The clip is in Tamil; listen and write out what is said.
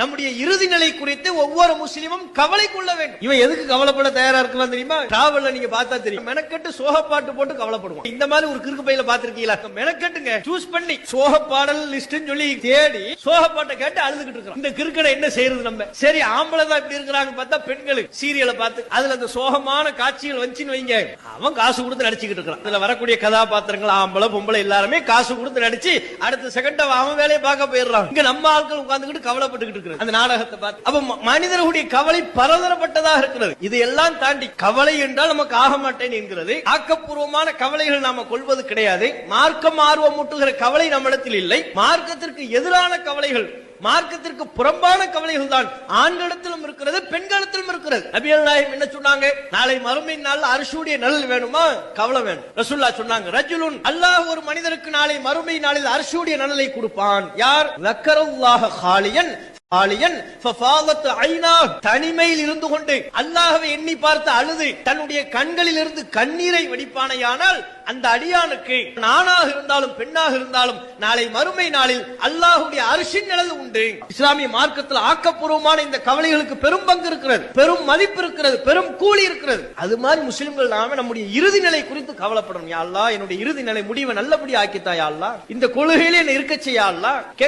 நம்முடைய இறுதி நிலை குறித்து ஒவ்வொரு முஸ்லிமும் கவலை கொள்ள வேண்டும். இவன் எதுக்கு கவலைப்பட தயாரா இருக்கலாம் தெரியுமா? டிராவல்ல நீங்க பார்த்தா தெரியும். மெனக்கட்டு சோக பாட்டு போட்டு கவலைப்படுவான். இந்த மாதிரி ஒரு கிறுக்கு பையில பாத்திருக்கீங்களா மெனக்கட்டுங்க. சூஸ் பண்ணி. சோக பாடல் லிஸ்ட் சொல்லி தேடி சோக பாட்டை கேட்டு அழுதுகிட்டு இருக்கிறோம் இந்த கிறுக்கடை என்ன செய்யறது நம்ம? சரி ஆம்பளை தான் இப்படி இருக்கிறாங்க பார்த்தா பெண்களுக்கு சீரியலை பார்த்து அதுல அந்த சோகமான காட்சிகள் வந்துச்சுன்னு வைங்க. அவன் காசு கொடுத்து நடிச்சுக்கிட்டு இருக்கிறான். இதுல வரக்கூடிய கதாபாத்திரங்கள் ஆம்பளை பொம்பளை எல்லாருமே காசு கொடுத்து நடிச்சு அடுத்த செகண்ட் அவன் வேலையை பார்க்க போயிடுறான். இங்க நம்ம ஆட்கள் உட்கார்ந்துகிட்டு கவலைப்பட்டுக்கிட்டு இருக்கிறது. அந்த நாடகத்தை பார்த்து. அப்ப மனிதர்களுடைய கவலை பலதரப்பட்டதாக இருக்கிறது. இது எல்லாம் தாண்டி கவலை என்றால் நமக்கு ஆக மாட்டேன் என்கிறது. ஆக்கப்பூர்வமான கவலைகள் நாம கொள்வது கிடையாது. மார்க்கம் ஆர்வம் மூட்டுகிற கவலை நம்மிடத்தில் இல்லை. மார்க்கத்திற்கு எதிரான கவலைகள் மார்க்கத்திற்கு புறம்பான கவலைகள் தான் ஆண்களிடத்திலும் இருக்கிறது பெண்களிடத்திலும் இருக்கிறது. நபிகள் நாயகம் என்ன சொன்னாங்க? நாளை மறுமை நாள் அரசுடைய நலல் வேணுமா? கவலை வேணும். ரசுல்லா சொன்னாங்க ரஜுலுன் அல்லாஹ் ஒரு மனிதருக்கு நாளை மறுமை நாளில் அரசுடைய நலலை கொடுப்பான். யார்? லக்கரல்லாஹ ஹாலியன் தனிமையில் இருந்து கொண்டு அல்லாஹ்வை எண்ணி பார்த்து அழுது தன்னுடைய கண்களில் இருந்து கண்ணீரை வடிப்பானையானால் அந்த அடியானுக்கு நானாக இருந்தாலும் பெண்ணாக இருந்தாலும் நாளை மறுமை நாளில் அல்லாஹுடைய அரிசின் நிழல் உண்டு. இஸ்லாமிய மார்க்கத்தில் ஆக்கப்பூர்வமான இந்த கவலைகளுக்கு பெரும் பங்கு இருக்கிறது பெரும் மதிப்பு இருக்கிறது பெரும் கூலி இருக்கிறது. அது மாதிரி முஸ்லிம்கள் நாம நம்முடைய இறுதி நிலை குறித்து கவலைப்படணும். யா என்னுடைய இறுதி நிலை முடிவை நல்லபடி ஆக்கித்தாயா இந்த கொள்கையிலே என்ன இருக்க செய்யா கேட்க